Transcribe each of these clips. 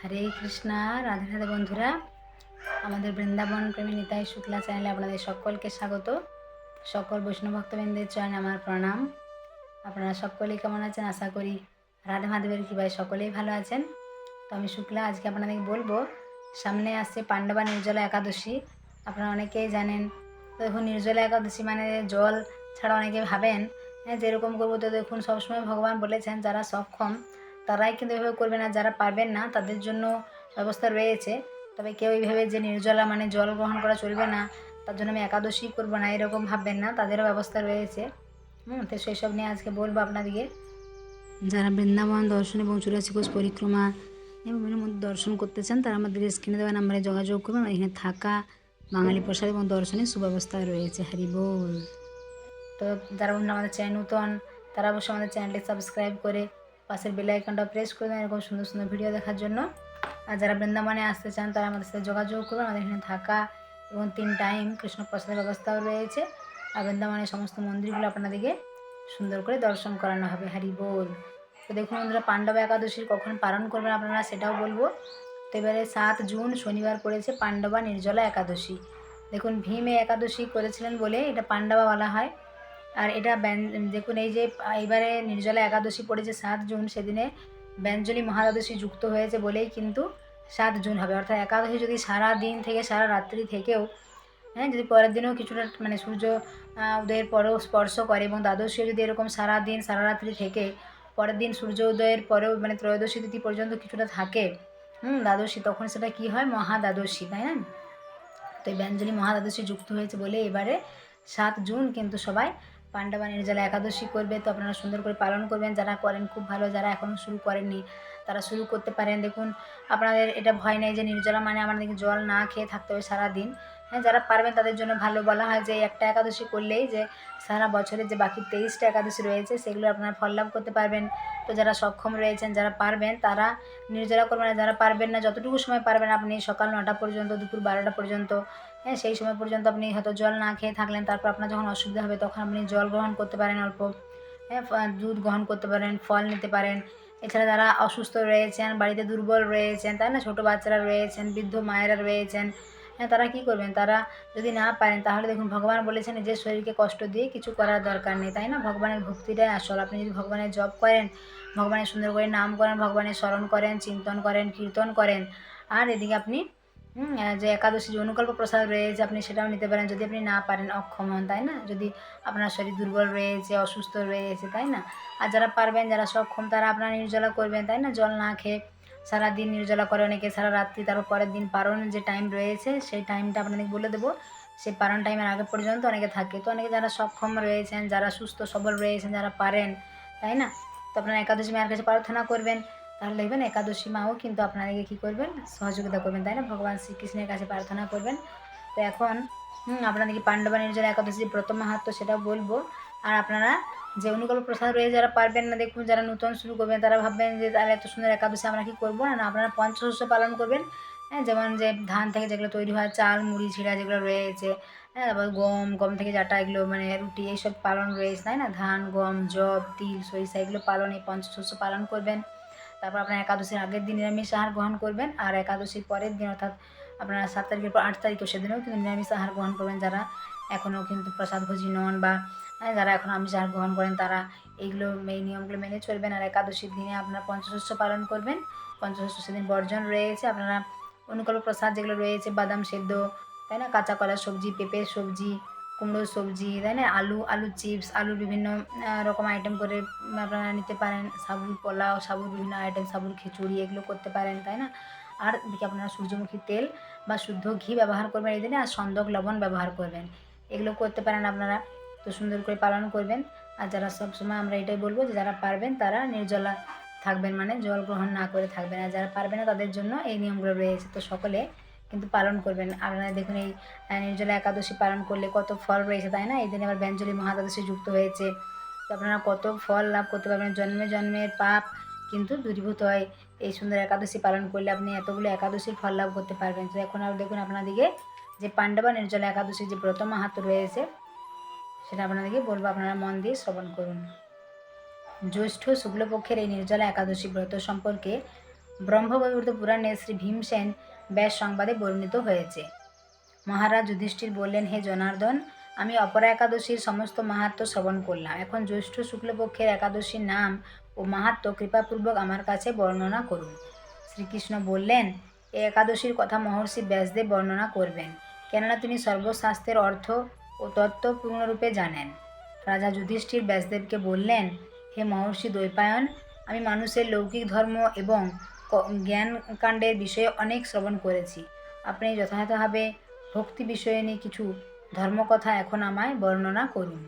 হরে কৃষ্ণা, রাধে রাধে বন্ধুরা। আমাদের বৃন্দাবন প্রেমী নিতাই শুক্লা চ্যানেলে আপনাদের সকলকে স্বাগত। সকল বৈষ্ণব ভক্তবৃন্দের চয়ন আমার প্রণাম। আপনারা সকলেই কেমন আছেন? আশা করি রাধে মাধবের কৃপায় সকলেই ভালো আছেন। তো আমি শুক্লা, আজকে আপনাদের বলব, সামনে আসছে পাণ্ডবা নির্জলা একাদশী। আপনারা অনেকেই জানেন। তো দেখুন, নির্জলা একাদশী মানে জল ছাড়া অনেকে ভাবেন। হ্যাঁ যেরকম করব তো দেখুন, সবসময় ভগবান বলেছেন, যারা সক্ষম তারাই কিন্তু এভাবে করবে না, যারা পারবেন না, তাদের জন্য ব্যবস্থা রয়েছে। তবে কেউ এইভাবে যে নির্জলা মানে জল গ্রহণ করা চলবে না, তার জন্য আমি একাদশী করব না, এরকম ভাববেন না, তাদেরও ব্যবস্থা রয়েছে। হুম, তো সেই সব নিয়ে আজকে বলব আপনাদেরকে। যারা বৃন্দাবন দর্শন এবং চুরাশি কোষ পরিক্রমা এবং এর মধ্যে দর্শন করতে চান, তারা আমাদের স্ক্রিনে দেওয়া নাম্বারে যোগাযোগ করবেন। এখানে থাকা, বাঙালি প্রসাদ এবং দর্শনের সুব্যবস্থা রয়েছে। হরি বল। তো যারা বন্ধুরা আমাদের চ্যানেল নূতন, তারা অবশ্যই আমাদের চ্যানেলটি সাবস্ক্রাইব করে পাশের বেল আইকনটা প্রেস করে দেন এরকম সুন্দর সুন্দর ভিডিও দেখার জন্য। আর যারা বৃন্দাবনে আসতে চান, তারা আমাদের সাথে যোগাযোগ করবেন আমাদের এখানে থাকা এবং তিন টাইম কৃষ্ণ প্রসাদের ব্যবস্থাও রয়েছে। আর বৃন্দাবনের সমস্ত মন্দিরগুলো আপনাদেরকে সুন্দর করে দর্শন করানো হবে। হরি বল। তো দেখুন বন্ধুরা, পাণ্ডব একাদশীর কখন পালন করবেন আপনারা সেটাও বলব। তো এবারে সাত জুন শনিবার পড়েছে পাণ্ডবা নির্জলা একাদশী। দেখুন ভীমে একাদশী করেছিলেন বলে এটা পাণ্ডবা বলা হয়। আর এটা দেখুন, এই যে এবারে নির্জলা একাদশী পড়েছে সাত জুন, সেদিনে ব্যঞ্জলি মহাদ্বাদশী যুক্ত হয়েছে বলেই কিন্তু সাত জুন হবে। অর্থাৎ একাদশী যদি সারা দিন থেকে, সারা রাত্রি থেকেও হ্যাঁ যদি পরের দিনেও কিছুটা মানে সূর্য উদয়ের পরেও স্পর্শ করে এবং দ্বাদশীও যদি এরকম সারা দিন, সারা রাত্রি থেকে, পরের দিন সূর্য উদয়ের পরেও মানে ত্রয়োদশী তিথি পর্যন্ত কিছুটা থাকে, হুম, দ্বাদশী, তখন সেটা কি হয়? মহাদ্বাদশী, তাই না? তো এই ব্যঞ্জলি মহাদ্বাদশী যুক্ত হয়েছে বলে এবারে সাত জুন কিন্তু সবাই পাণ্ডবা নির্জলা একাদশী করবে, তো আপনারা সুন্দর করে পালন করবেন। যারা করেন, খুব ভালো। যারা এখনও শুরু করেননি, তারা শুরু করতে পারেন। দেখুন, আপনাদের এটা ভয় নেই যে নির্জলা মানে আমাদেরকে জল না খেয়ে থাকতে হবে সারাদিন। হ্যাঁ যারা পারবেন তাদের জন্য ভালো বলা হয় যে একটা একাদশী করলেই যে সারা বছরের যে বাকি তেইশটা একাদশী রয়েছে, সেগুলো আপনারা ফল লাভ করতে পারবেন। তো যারা সক্ষম রয়েছেন, যারা পারবেন, তারা নির্জলা করবেন যারা পারবেন না, যতটুকু সময় পারবেন আপনি সকাল নটা পর্যন্ত, দুপুর বারোটা পর্যন্ত হ্যাঁ সেই সময় পর্যন্ত আপনি হয়তো জল না খেয়ে থাকলেন, তারপর আপনার যখন অসুবিধা হবে তখন আপনি জল গ্রহণ করতে পারেন অল্প। হ্যাঁ দুধ গ্রহণ করতে পারেন, ফল নিতে পারেন। এছাড়া যারা অসুস্থ রয়েছেন, বাড়িতে দুর্বল রয়েছেন, তাই না? ছোটো বাচ্চারা রয়েছেন, বৃদ্ধ মায়েরা রয়েছেন তারা কি করবেন? তারা যদি না পারেন, তাহলে দেখুন, ভগবান বলেছেন যে, শরীরকে কষ্ট দিয়ে কিছু করার দরকার নেই, তাই না? ভগবানের ভক্তিটাই আসল। আপনি যদি ভগবানের জপ করেন, ভগবানের সুন্দর করে নাম করেন, ভগবানের স্মরণ করেন, চিন্তন করেন, কীর্তন করেন, আর এদিকে আপনি যে একাদশী যে অনুকল্প প্রসাদ রয়েছে, আপনি সেটাও নিতে পারেন, যদি আপনি না পারেন, অক্ষম হন, তাই না? যদি আপনার শরীর দুর্বল রয়েছে, অসুস্থ রয়েছে, তাই না? আর যারা পারবেন, যারা সক্ষম, তারা আপনার নির্জলা করবেন, তাই না? জল না খেয়ে সারা দিন নির্জলা করে অনেকে সারা রাত্রি তারপর পরের দিন পারণ যে টাইম রয়েছে, সেই টাইমটা আপনাদের বলে দেবো। সেই পারণ টাইমের আগে পর্যন্ত অনেকে থাকে। তো অনেকে যারা সক্ষম রয়েছেন, যারা সুস্থ, সবল রয়েছেন, যারা পারেন, তাই না? তো আপনারা একাদশী মায়ের কাছে প্রার্থনা করবেন। তাহলে দেখবেন একাদশী মাও কিন্তু আপনাদেরকে কী করবেন? সহযোগিতা করবেন, তাই না? ভগবান শ্রীকৃষ্ণের কাছে প্রার্থনা করবেন। তো এখন আপনাদেরকে পাণ্ডবা নির্জলা একাদশী প্রথম মাহাত্ম সেটা বলব। আর আপনারা যে অনুকল্প প্রসাদ রয়েছে যারা পারবেন না, দেখুন যারা নতুন শুরু করবেন, তারা ভাববেন যে তাহলে এত সুন্দর একাদশী আমরা কি করব? না আপনারা পঞ্চশস্য পালন করবেন। হ্যাঁ যেমন যে ধান থেকে যেগুলো তৈরি হয়, চাল, মুড়ি, ছিঁড়া যেগুলো রয়েছে হ্যাঁ তারপর গম গম থেকে যাটা এগুলো মানে রুটি এইসব পালন রয়েছে, তাই না? ধান, গম জব তিল, সরিষা এগুলো পালন, এই পঞ্চশস্য পালন করবেন। তারপর আপনার একাদশীর আগের দিন নিরামিষ আহার গ্রহণ করবেন, আর একাদশীর পরের দিন, অর্থাৎ আপনারা সাত তারিখের পর আট তারিখও সেদিনেও কিন্তু নিরামিষ আহার গ্রহণ করবেন, যারা এখনও কিন্তু প্রসাদ প্রসাদভোজী নন বা যারা এখন আমিষ আহার গ্রহণ করেন, তারা এইগুলো এই নিয়মগুলো মেনে চলবেন। আর একাদশীর দিনে আপনারা পঞ্চশস্য পালন করবেন। পঞ্চশস্য সেদিন বর্জন রয়েছে। আপনারা অনুকল্প প্রসাদ যেগুলো রয়েছে, বাদাম সেদ্ধ, তাই না? কাঁচা কলা সবজি, পেঁপের সবজি, কুমড়োর সবজি, তাই না? আলু আলু চিপস, আলুর বিভিন্ন রকম আইটেম করে আপনারা নিতে পারেন। সাবুর পোলাও, সাবুর বিভিন্ন আইটেম সাবুর খিচুড়ি, এগুলো করতে পারেন, তাই না? আর এদিকে আপনারা সূর্যমুখী তেল বা শুদ্ধ ঘি ব্যবহার করবেন এই দিনে। আর সন্দক লবণ ব্যবহার করবেন। এগুলো করতে পারেন আপনারা তো সুন্দর করে পালন করবেন। আর যারা সব সময় আমরা এটাই বলব যে যারা পারবেন তারা নির্জলা থাকবেন মানে জল গ্রহণ না করে থাকবেন। আর যারা পারবে না তাদের জন্য এই নিয়মগুলো রয়েছে। তো সকলে কিন্তু পালন করবেন। আপনারা দেখুন এই নির্জলা একাদশী পালন করলে কত ফল রয়েছে, তাই না? এই দিনে আবার ব্যঞ্জলি মহাদ্বাদশী যুক্ত হয়েছে। তো আপনারা কত ফল লাভ করতে পারবেন। জন্মে জন্মের পাপ কিন্তু দূরীভূত হয়। এই সুন্দর একাদশী পালন করলে আপনি এতগুলো একাদশীর ফল লাভ করতে পারবেন। তো এখন আর দেখুন আপনাদিকে যে পাণ্ডবা নির্জলা একাদশী যে ব্রত মাহাত্ম রয়েছে সেটা আপনাদেরকে বলব, আপনারা মন দিয়ে শ্রবণ করুন। জ্যৈষ্ঠ শুক্লপক্ষের এই নির্জলা একাদশী ব্রত সম্পর্কে ব্রহ্মবৈবর্ত পুরাণে শ্রী ভীমসেন ব্যাস সংবাদে বর্ণিত হয়েছে। মহারাজ যুধিষ্ঠির বললেন, হে জনার্দন, আমি অপরা একাদশীর সমস্ত মাহাত্ম শ্রবণ করলাম। এখন জ্যৈষ্ঠ শুক্লপক্ষের একাদশীর নাম ও মাহাত্ম কৃপাপূর্বক আমার কাছে বর্ণনা করুন। শ্রীকৃষ্ণ বললেন এই একাদশীর কথা মহর্ষি ব্যাসদেব বর্ণনা করবেন। কেননা তিনি সর্বশাস্ত্রের অর্থ ও তত্ত্ব পূর্ণরূপে জানেন। রাজা যুধিষ্ঠির ব্যাসদেবকে বললেন, হে মহর্ষি দ্বৈপায়ন, আমি মানুষের লৌকিক ধর্ম এবং জ্ঞানকাণ্ডের বিষয়ে অনেক শ্রবণ করেছি। আপনি যথাযথভাবে ভক্তি বিষয়ে নিয়ে কিছু ধর্মকথা এখন আমায় বর্ণনা করুন।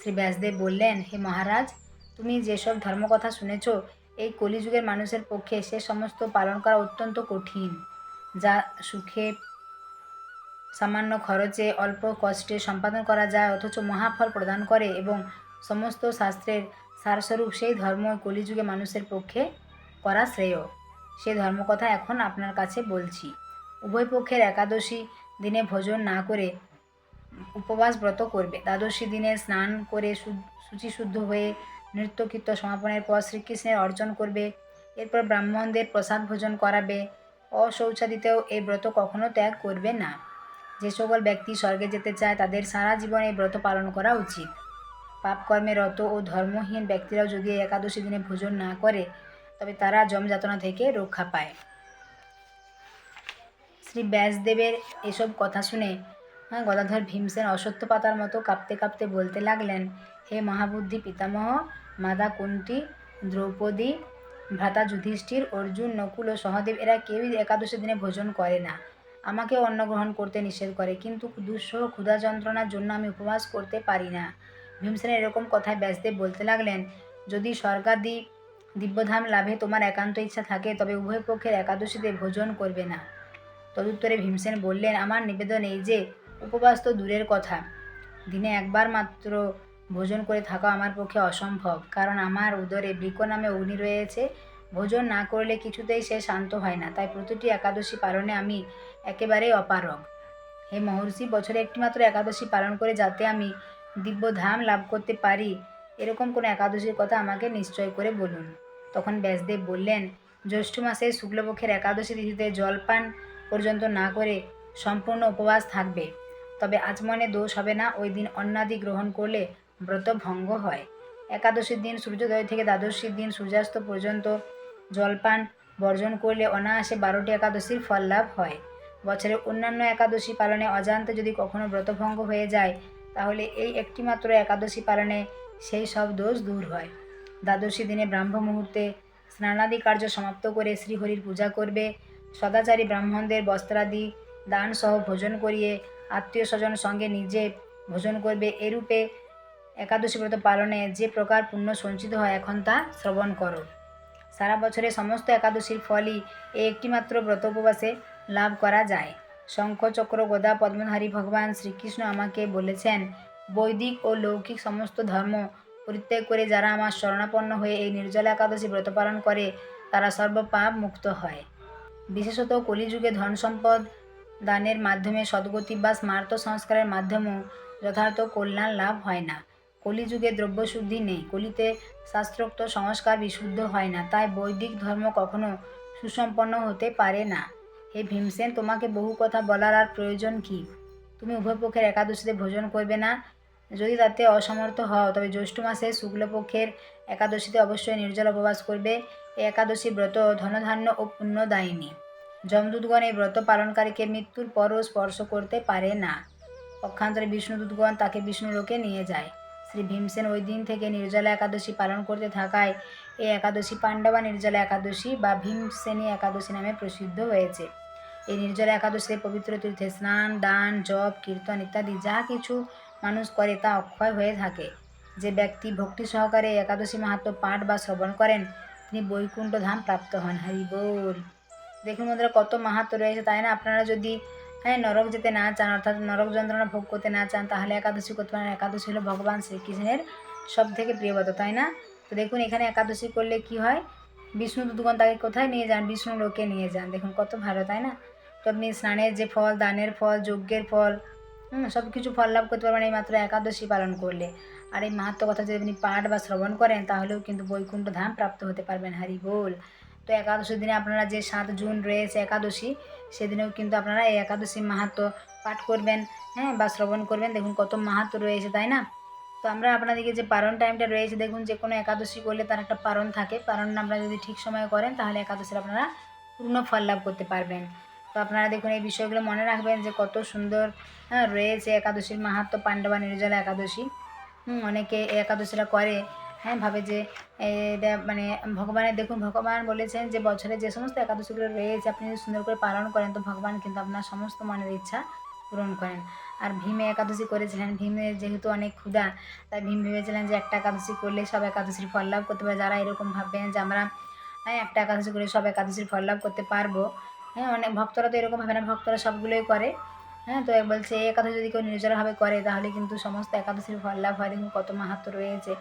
শ্রী ব্যাসদেব বললেন, হে মহারাজ, তুমি যেসব ধর্মকথা শুনেছ, এই কলিযুগের মানুষের পক্ষে সে সমস্ত পালন করা অত্যন্ত কঠিন। যা সুখে সামান্য খরচে অল্প কষ্টে সম্পাদন করা যায়, অথচ মহাফল প্রদান করে এবং সমস্ত শাস্ত্রের সারস্বরূপ সেই ধর্ম কলিযুগে মানুষের পক্ষে করা শ্রেয়। সেই ধর্মকথা এখন আপনার কাছে বলছি। উভয় পক্ষের একাদশী দিনে ভোজন না করে উপবাস ব্রত করবে। দ্বাদশী দিনে স্নান করে শুচিশুদ্ধ হয়ে নৃত্যকীর্ত সমাপনের পর শ্রীকৃষ্ণের অর্জন করবে। এরপর ব্রাহ্মণদের প্রসাদ ভোজন করাবে। অশৌচাদিতেও এই ব্রত কখনো ত্যাগ করবে না। যে সকল ব্যক্তি স্বর্গে যেতে চায়, তাদের সারা জীবনে ব্রত পালন করা উচিত। পাপকর্মে রত ও ধর্মহীন ব্যক্তিরাও যদি একাদশী দিনে ভোজন না করে, তবে তারা যমযাতনা থেকে রক্ষা পায়। শ্রী ব্যাসদেবের এসব কথা শুনে গদাধর ভীমসেন অসত্য পাতার মতো কাঁপতে কাঁপতে বলতে লাগলেন, হে মহাবুদ্ধি পিতামহ মাতা কুন্তি, দ্রৌপদী, ভ্রাতা যুধিষ্ঠির, অর্জুন, নকুল ও সহদেব, এরা কেউই একাদশী দিনে ভোজন করে না। আমাকেও অন্ন গ্রহণ করতে নিষেধ করে, কিন্তু দুঃসহ ক্ষুধা যন্ত্রণার জন্য আমি উপবাস করতে পারি না। ভীমসেনের এরকম কথায় ব্যাসদেব বলতে লাগলেন, যদি স্বর্গাদি দিব্যধাম লাভে তোমার একান্ত ইচ্ছা থাকে, তবে উভয় পক্ষের একাদশীতে ভোজন করবে না। তদুত্তরে ভীমসেন বললেন, আমার নিবেদন এই যে, উপবাস তো দূরের কথা। দিনে একবার মাত্র ভোজন করে থাকা আমার পক্ষে অসম্ভব, কারণ আমার উদরে বৃক নামে অগ্নি রয়েছে। ভোজন না করলে কিছুতেই সে শান্ত হয় না। তাই প্রতিটি একাদশী পালনে আমি একেবারেই অপারগ। হে মহর্ষি, বছরে একটিমাত্র একাদশী পালন করে যাতে আমি দিব্য ধাম লাভ করতে পারি, এরকম কোনো একাদশীর কথা আমাকে নিশ্চয় করে বলুন। তখন ব্যাসদেব বললেন, জ্যৈষ্ঠ মাসে শুক্লপক্ষের একাদশী তিথিতে জলপান পর্যন্ত না করে সম্পূর্ণ উপবাস থাকবে। তবে আচমনে দোষ হবে না, ওই দিন অন্নাদি গ্রহণ করলে ব্রত ভঙ্গ হয়। একাদশীর দিন সূর্যোদয় থেকে দ্বাদশীর দিন সূর্যাস্ত পর্যন্ত জলপান বর্জন করলে অনায়াসে বারোটি একাদশীর ফল লাভ হয়। বছরের অন্যান্য একাদশী পালনে অজান্তে যদি কখনো ব্রতভঙ্গ হয়ে যায়, তাহলে এই একটিমাত্র একাদশী পালনে সেই সব দোষ দূর হয়। দ্বাদশী দিনে ব্রাহ্ম মুহূর্তে স্নানাদি কার্য সমাপ্ত করে শ্রীহরির পূজা করবে। সদাচারী ব্রাহ্মণদের বস্ত্রাদি দান সহ ভোজন করিয়ে আত্মীয় স্বজন সঙ্গে নিজে ভোজন করবে। এরূপে একাদশী ব্রত পালনে যে প্রকার পুণ্য সঞ্চিত হয়, এখন তা শ্রবণ করো। সারা বছরে সমস্ত একাদশীর ফলই এই একটিমাত্র ব্রত উপবাসে লাভ করা যায়। শঙ্খ চক্র গদা পদ্মধারী ভগবান শ্রীকৃষ্ণ আমাকে বলেছেন, বৈদিক ও লৌকিক সমস্ত ধর্ম পরিত্যাগ করে যারা আমার শরণাপন্ন হয়ে এই নির্জলা একাদশী ব্রত পালন করে, তারা সর্বপাপ মুক্ত হয়। বিশেষত কলিযুগে ধন সম্পদ দানের মাধ্যমে সদ্গতি বা স্মার্ত সংস্কারের মাধ্যমেও যথার্থ কল্যাণ লাভ হয় না। কলিযুগে দ্রব্যশুদ্ধি নেই, কলিতে শাস্ত্রোক্ত সংস্কার বিশুদ্ধ হয় না, তাই বৈদিক ধর্ম কখনো সুসম্পন্ন হতে পারে না। হে ভীমসেন, তোমাকে বহু কথা বলার আর প্রয়োজন কি? তুমি উভয় পক্ষের একাদশীতে ভোজন করবে না? যদি তাতে অসমর্থ হও, তবে জ্যৈষ্ঠ মাসে শুক্লপক্ষের একাদশীতে অবশ্যই নির্জল উপবাস করবে। এই একাদশী ব্রত ধনধান্য ও পুণ্যদায়িনী। যমদূতগণ এই ব্রত পালনকারীকে মৃত্যুর পরও স্পর্শ করতে পারে না। পক্ষান্তরে বিষ্ণুদূতগণ তাকে বিষ্ণুলোকে নিয়ে যায়। শ্রী ভীমসেন ওই দিন থেকে নির্জলা একাদশী পালন করতে থাকায় এই একাদশী পাণ্ডবা নির্জলা একাদশী বা ভীমসেনী একাদশী নামে প্রসিদ্ধ হয়েছে। এই নির্জলা একাদশীতে পবিত্র তীর্থে স্নান, দান, জপ, কীর্তন ইত্যাদি যা কিছু মানুষ করে তা অক্ষয় হয়ে থাকে। যে ব্যক্তি ভক্তি সহকারে একাদশী মাহাত্ম পাঠ বা শ্রবণ করেন, তিনি বৈকুণ্ঠ ধাম প্রাপ্ত হন। হারি বল। দেখুন বন্ধুরা, কত মাহাত্ম রয়েছে, তাই না? আপনারা যদি হ্যাঁ নরক যেতে না চান, অর্থাৎ নরক যন্ত্রণা ভোগ করতে না চান, তাহলে একাদশী করতে পারেন। একাদশী হলো ভগবান শ্রীকৃষ্ণের সব থেকে প্রিয়ব্রত তাই না? তো দেখুন, এখানে একাদশী করলে কি হয়? বিষ্ণু দুদুগণ তাকে কোথায় নিয়ে যান? বিষ্ণু লোকে নিয়ে যান। দেখুন, কত ভালো, তাই না? তো আপনি স্নানের যে ফল, দানের ফল, যজ্ঞের ফল, হুম সব কিছু ফল লাভ করতে পারবেন এই মাত্র একাদশী পালন করলে। আর এই মাহাত্ম কথা যদি আপনি পাঠ বা শ্রবণ করেন, তাহলেও কিন্তু বৈকুণ্ঠ ধাম প্রাপ্ত হতে পারবেন, হারি বল তো একাদশীর দিনে আপনারা যে সাত জুন রয়েছে একাদশী, সেদিনেও কিন্তু আপনারা এই একাদশী মাহাত্ম পাঠ করবেন হ্যাঁ বা শ্রবণ করবেন। দেখুন কত মাহাত্ম রয়েছে, তাই না? তো আমরা আপনাদেরকে যে পারণ টাইমটা রয়েছে, দেখুন যে কোনো একাদশী করলে তার একটা পারণ থাকে। পারণ আপনারা যদি ঠিক সময়ে করেন, তাহলে একাদশীর আপনারা পূর্ণ ফল লাভ করতে পারবেন। তো আপনারা দেখুন এই বিষয়গুলো মনে রাখবেন যে কত সুন্দর হ্যাঁ, রয়েছে একাদশীর মাহাত্ম পাণ্ডবা নির্জলা একাদশী। অনেকে একাদশীরা করে হ্যাঁ ভাবে যে এটা মানে ভগবানের দেখুন ভগবান বলেছেন যে বছরে যে সমস্ত একাদশীগুলো রয়েছে আপনি যদি সুন্দর করে পালন করেন তো ভগবান কিন্তু আপনার সমস্ত মনের ইচ্ছা পূরণ করেন। আর ভীমে একাদশী করেছিলেন ভীমে যেহেতু অনেক ক্ষুধা তাই ভীম ভেবেছিলেন যে একটা একাদশী করলে সব একাদশীর ফল লাভ করতে পারে। যারা এরকম ভাববেন যে আমরা হ্যাঁ একটা একাদশী করে সব একাদশীর ফল লাভ করতে পারব হ্যাঁ অনেক ভক্তরা তো এরকম ভাবে না, ভক্তরা সবগুলোই করে। হ্যাঁ তো বলছে একাদশী যদি কেউ নির্জরভাবে করে, তাহলে কিন্তু সমস্ত একাদশীর ফল লাভ হয়। দেখুন কত মাহাত্ম রয়েছে।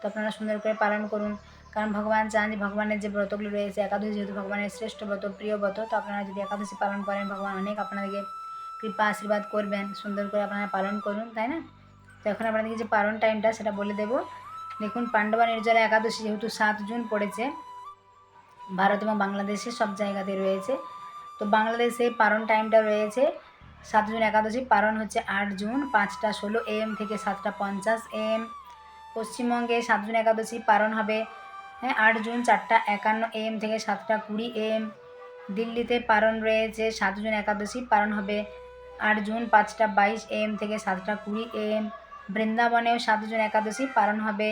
তো আপনারা সুন্দর করে পালন করুন। কারণ ভগবান চান যে, ভগবানের যে ব্রতগুলো রয়েছে, একাদশী যেহেতু ভগবানের শ্রেষ্ঠ ব্রত, প্রিয় ব্রত, তো আপনারা যদি একাদশী পালন করেন, ভগবান অনেক আপনাদেরকে কৃপা, আশীর্বাদ করবেন। সুন্দর করে আপনারা পালন করুন, তাই না? তো এখন আপনাদেরকে যে পালন টাইমটা, সেটা বলে দেবো। দেখুন, পাণ্ডবা নির্জলা একাদশী যেহেতু সাত জুন পড়েছে, ভারত এবং বাংলাদেশে সব জায়গাতে রয়েছে। তো বাংলাদেশে পারণ টাইমটা রয়েছে সাত জুন একাদশী, পারণ হচ্ছে আট জুন, পাঁচটা ষোলো এম থেকে সাতটা পঞ্চাশ এম পশ্চিমবঙ্গে সাত জুন একাদশী, পারণ হবে হ্যাঁ আট জুন চারটা একান্ন এম থেকে সাতটা কুড়ি এম দিল্লিতে পারণ রয়েছে সাত জুন একাদশী, পারণ হবে আট জুন পাঁচটা বাইশ এম থেকে সাতটা কুড়ি এম বৃন্দাবনেও সাত জুন একাদশী পালন হবে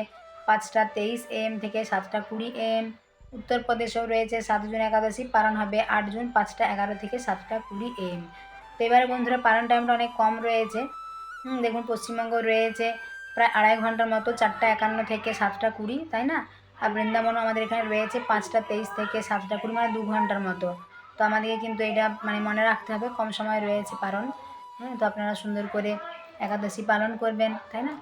পাঁচটা তেইশ এম থেকে সাতটা কুড়ি এম উত্তরপ্রদেশেও রয়েছে সাত জুন একাদশী, পালন হবে আট জুন পাঁচটা এগারো থেকে সাতটা কুড়ি এম তো এবারে বন্ধুরা, পালন টাইমটা অনেক কম রয়েছে। দেখুন, পশ্চিমবঙ্গ রয়েছে প্রায় আড়াই ঘণ্টার মতো, চারটা একান্ন থেকে সাতটা কুড়ি, তাই না? আর বৃন্দাবনও আমাদের এখানে রয়েছে পাঁচটা তেইশ থেকে সাতটা কুড়ি মানে দু ঘণ্টার মতো। তো আমাদেরকে কিন্তু এটা মানে মনে রাখতে হবে, কম সময় রয়েছে পালন। হ্যাঁ তো আপনারা সুন্দর করে একাদশী পালন করবেন, তাই না?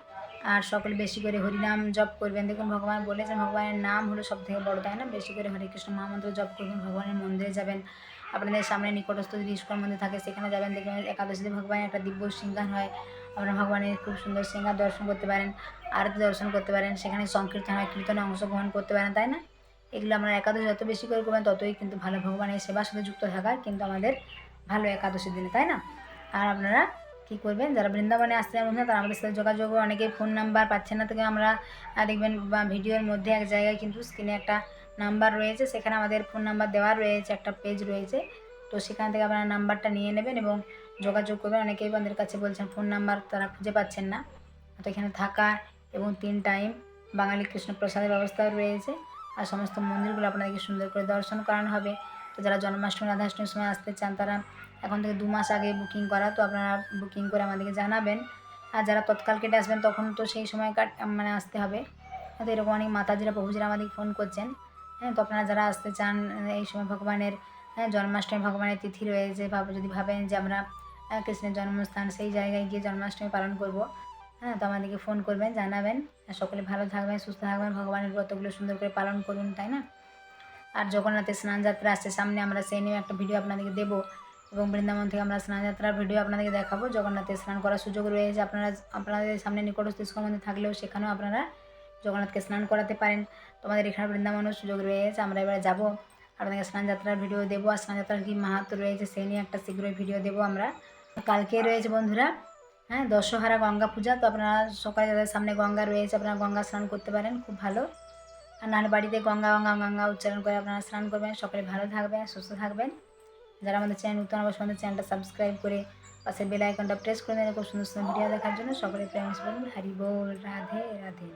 আর সকলে বেশি করে হরিনাম জপ করবেন। দেখুন, ভগবান বলেছেন, ভগবানের নাম হলো সব থেকে বড়, তাই না? বেশি করে হরে কৃষ্ণ মহামন্ত্র জপ করবেন, ভগবানের মন্দিরে যাবেন। আপনাদের সামনে নিকটস্থ যদি ইস্কন মন্দির থাকে, সেখানে যাবেন। দেখবেন, একাদশীতে ভগবানের একটা দিব্য সিংহার হয়। আপনারা ভগবানের খুব সুন্দর সিংহার দর্শন করতে পারেন, আরতি দর্শন করতে পারেন, সেখানে সংকীর্তন হয়, কীর্তনে অংশগ্রহণ করতে পারেন, তাই না? এগুলো আমরা একাদশী যত বেশি করে করবেন, ততই কিন্তু ভালো ভগবানের সেবার সাথে যুক্ত থাকা কিন্তু আমাদের ভালো একাদশীর দিনে, তাই না? আর আপনারা কী করবেন? যারা বৃন্দাবনে আসতে বন্ধুরা তারা আমাদের সাথে যোগাযোগ অনেকে ফোন নাম্বার পাচ্ছেন না থেকে আমরা দেখবেন ভিডিওর মধ্যে এক জায়গায় কিন্তু স্ক্রিনে একটা নাম্বার রয়েছে। সেখানে আমাদের ফোন নাম্বার দেওয়া রয়েছে, একটা পেজ রয়েছে। তো সেখান থেকে আপনারা নাম্বারটা নিয়ে নেবেন এবং যোগাযোগ করবেন। অনেকেই আমাদের কাছে বলছেন, ফোন নাম্বার তারা খুঁজে পাচ্ছেন না। তো এখানে থাকা এবং তিন টাইম বাঙালি কৃষ্ণ প্রসাদের ব্যবস্থাও রয়েছে আর সমস্ত মন্দিরগুলো আপনাদেরকে সুন্দর করে দর্শন করানো হবে। তো যারা জন্মাষ্টমী, রাধাষ্টমীর সময় আসতে চান, তারা এখন থেকে দু মাস আগে বুকিং করা, তো আপনারা বুকিং করে আমাদেরকে জানাবেন। আর যারা তৎকাল কেটে আসবেন, তখন তো সেই সময় কাট মানে আসতে হবে। হয়তো এরকম অনেক মাতাজিরা, প্রভুজিরা আমাদেরকে ফোন করছেন। হ্যাঁ তো আপনারা যারা আসতে চান, এই সময় ভগবানের হ্যাঁ জন্মাষ্টমী ভগবানের তিথি রয়েছে, ভাব, যদি ভাবেন যে আমরা কৃষ্ণের জন্মস্থান সেই জায়গায় গিয়ে জন্মাষ্টমী পালন করব হ্যাঁ তো আমাদেরকে ফোন করবেন, জানাবেন। আর সকলে ভালো থাকবেন, সুস্থ থাকবেন, ভগবানের ব্রতগুলো সুন্দর করে পালন করুন, তাই না? আর জগন্নাথের স্নান যাত্রা আসছে, সামনে আমরা সেই নিয়ে একটা ভিডিও আপনাদেরকে দেবো। এবং বৃন্দাবন থেকে আমরা স্নান যাত্রার ভিডিও আপনাদেরকে দেখাবো। জগন্নাথে স্নান করার সুযোগ রয়েছে। আপনারা, আপনাদের সামনে নিকটস্থ ইস্কন মন্দির থাকলেও সেখানেও আপনারা জগন্নাথকে স্নান করাতে পারেন। তোমাদের এখানে বৃন্দাবনের সুযোগ রয়েছে। আমরা এবারে যাব। আপনাদেরকে স্নান যাত্রার ভিডিও দেবো। আর স্নান যাত্রার কী মাহাত্ম রয়েছে সেই নিয়ে একটা শীঘ্রই ভিডিও দেবো আমরা। কালকে রয়েছে বন্ধুরা হ্যাঁ দশহারা গঙ্গা পূজা। তো আপনারা সকালে যাদের সামনে গঙ্গা রয়েছে, আপনারা গঙ্গা স্নান করতে পারেন। খুব ভালো। আর নাহলে বাড়িতে গঙ্গা গঙ্গা গঙ্গা উচ্চারণ করে আপনারা স্নান করবেন। সকলে ভালো থাকবেন, সুস্থ থাকবেন। যারা আমাদের চ্যানেল, নতুন অবশ্যই আমাদের চ্যানেলটা সাবস্ক্রাইব করে পাশে বেল আইকনটা প্রেস করে দেন খুব সুন্দর সুন্দর ভিডিও দেখার জন্য সকলে প্রেম হারি বল, রাধে রাধে।